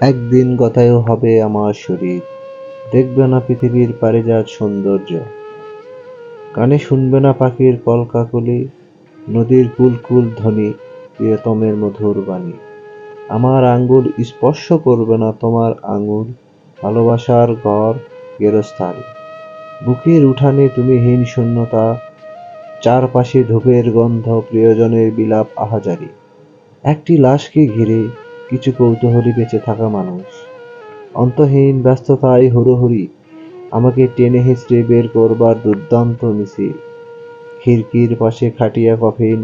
একদিন কথায়ও হবে আমার শরীর। দেখবে না পৃথিবীর পারিজাত সৌন্দর্য। কানে শুনবে না পাখির কলকাকলি নদীর কুলকুল ধ্বনি, প্রিয়তমের মধুর বাণী। আমার আঙ্গুল স্পর্শ করবে না তোমার আঙুল, ভালোবাসার ঘর, গেরস্থান। বুকের উঠানে তুমি হীন শূন্যতা, চারপাশে ধূপের গন্ধ, প্রিয়জনের বিলাপ আহাজারি। একটি লাশকে ঘিরে কিছু কৌতূহলী বেঁচে থাকা মানুষ। অন্তহীন ব্যস্ততায় হুড়োহুড়ি আমাকে টেনে হেঁচড়ে বের করবার দুর্দান্ত মিছিল। খিড়কির পাশে খাটিয়া কফিন,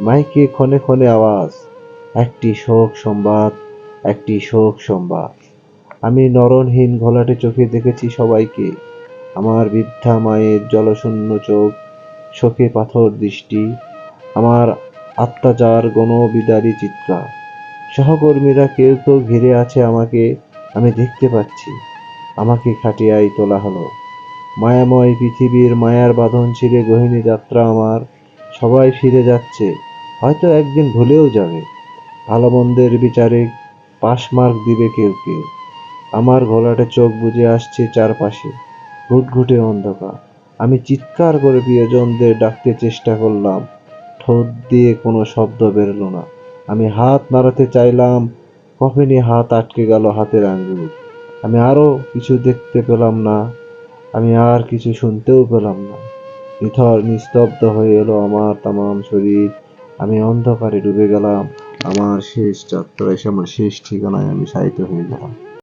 মাইকে ক্ষণে ক্ষণে আওয়াজ, একটি শোক সংবাদ, একটি শোক সংবাদ। আমি নরনহীন ঘোলাটে চোখে দেখেছি সবাইকে, আমার বৃদ্ধা মায়ের জলশূন্য চোখ, শোকে পাথর দৃষ্টি, আমার আত্মাচার গণবিদারী চিৎকার। সহকর্মীরা কেউ কেউ ঘিরে আছে আমাকে, আমি দেখতে পাচ্ছি। আমাকে খাটিয়াই তোলা হলো। মায়াময় পৃথিবীর মায়ার বাঁধন ছিঁড়ে গহিনী যাত্রা আমার। সবাই ফিরে যাচ্ছে। হয়তো একদিন ভুলেও যাবে। ভালো মন্দের বিচারে পাশ মার্ক দিবে কেউ কেউ। আমার গলাটে চোখ বুজে আসছে চারপাশে। ঘুটঘুটে অন্ধকার। আমি চিৎকার করে প্রিয়জনদের ডাকতে চেষ্টা করলাম। ঠোঁট দিয়ে কোনো শব্দ বেরোলো না। আমি হাত নাড়াতে চাইলাম, কফিনে হাত আটকে গেল হাতের আঙ্গুল। আমি আরও কিছু দেখতে পেলাম না, আমি আর কিছু শুনতেও পেলাম না। নিথর নিস্তব্ধ হয়ে এলো আমার তামাম শরীর। আমি অন্ধকারে ডুবে গেলাম। আমার শেষ যাত্রা, এসে আমার শেষ ঠিকানায় আমি সাহিত্য হয়ে গেলাম।